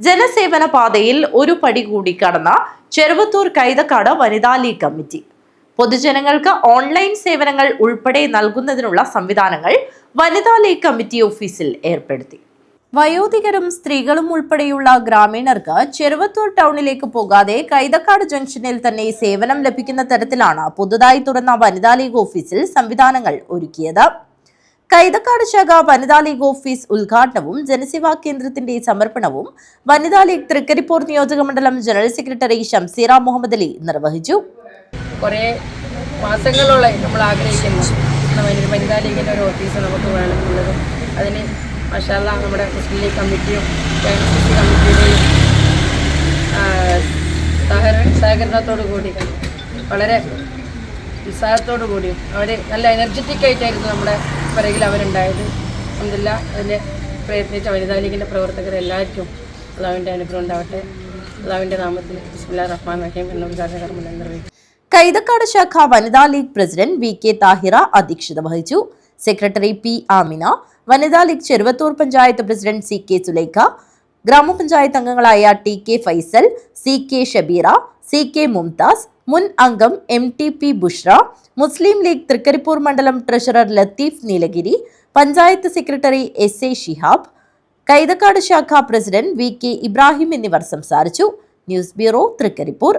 ജനസേവന പാതയിൽ ഒരു പടി കൂടി കടന്ന ചെറുവത്തൂർ കൈതക്കാട് വനിതാ ലീഗ് കമ്മിറ്റി. പൊതുജനങ്ങൾക്ക് ഓൺലൈൻ സേവനങ്ങൾ ഉൾപ്പെടെ നൽകുന്നതിനുള്ള സംവിധാനങ്ങൾ വനിതാ ലീഗ് കമ്മിറ്റി ഓഫീസിൽ ഏർപ്പെടുത്തി. വയോധികരും സ്ത്രീകളും ഉൾപ്പെടെയുള്ള ഗ്രാമീണർക്ക് ചെറുവത്തൂർ ടൗണിലേക്ക് പോകാതെ കൈതക്കാട് ജംഗ്ഷനിൽ തന്നെ സേവനം ലഭിക്കുന്ന തരത്തിലാണ് പുതുതായി തുറന്ന വനിതാ ലീഗ് ഓഫീസിൽ സംവിധാനങ്ങൾ ഒരുക്കിയത്. കൈതക്കാട് ശാഖ വനിതാ ലീഗ് ഓഫീസ് ഉദ്ഘാടനവും ജനസേവാ കേന്ദ്രത്തിന്റെ സമർപ്പണവും വനിതാ ലീഗ് തൃക്കരിപ്പൂർ നിയോജക മണ്ഡലം ജനറൽ സെക്രട്ടറി ഷംസീറ മുഹമ്മദ് അലി നിർവഹിച്ചു. നമ്മൾ ആഗ്രഹിക്കുന്നു. നമ്മുടെ വനിതാ ലീഗിന്റെ ഒരു ഓഫീസ് നമുക്ക് വേണമെന്നുള്ളത്. അതിന് മഷാല നമ്മുടെ മുസ്ലിം ലീഗ് കമ്മിറ്റിയും കമ്മിറ്റിയുടെയും സഹകരണത്തോടു കൂടി വളരെ ഉത്സാഹത്തോടു കൂടിയും അവർ നല്ല എനർജറ്റിക് ആയിട്ടായിരുന്നു നമ്മുടെ പിറകിൽ അവരുണ്ടായത്. ഒന്നില്ല അതിന്റെ പ്രയത്നിച്ച വനിതാ ലീഗിന്റെ പ്രവർത്തകർ എല്ലാവർക്കും അള്ളാവിന്റെ അനുഗ്രഹം ഉണ്ടാവട്ടെ. അള്ളാവിന്റെ നാമത്തിൽ ബിസ്മില്ലാ റഹ്മാൻ റഹീം എന്ന ഉദ്ഘാടന നിർവഹിച്ചു കൈതക്കാട് ശാഖ വനിതാ league president V K Thahira അധ്യക്ഷത വഹിച്ചു. സെക്രട്ടറി പി ആമിന വനിതാ league Cheruvathur panchayat president C K Sulaikha ഗ്രാമപഞ്ചായത്ത് അംഗങ്ങളായ T K Faisal C K Shabeera C K Mumtaz മുൻ അംഗം M T P Bushra Muslim league Trikaripur മണ്ഡലം treasurer Latheef Nilagiri panchayat secretary S A Shihab Kaithakkad ശാഖ president V K Ibrahim എന്നിവർ സംസാരിച്ചു. News bureau Trikaripur.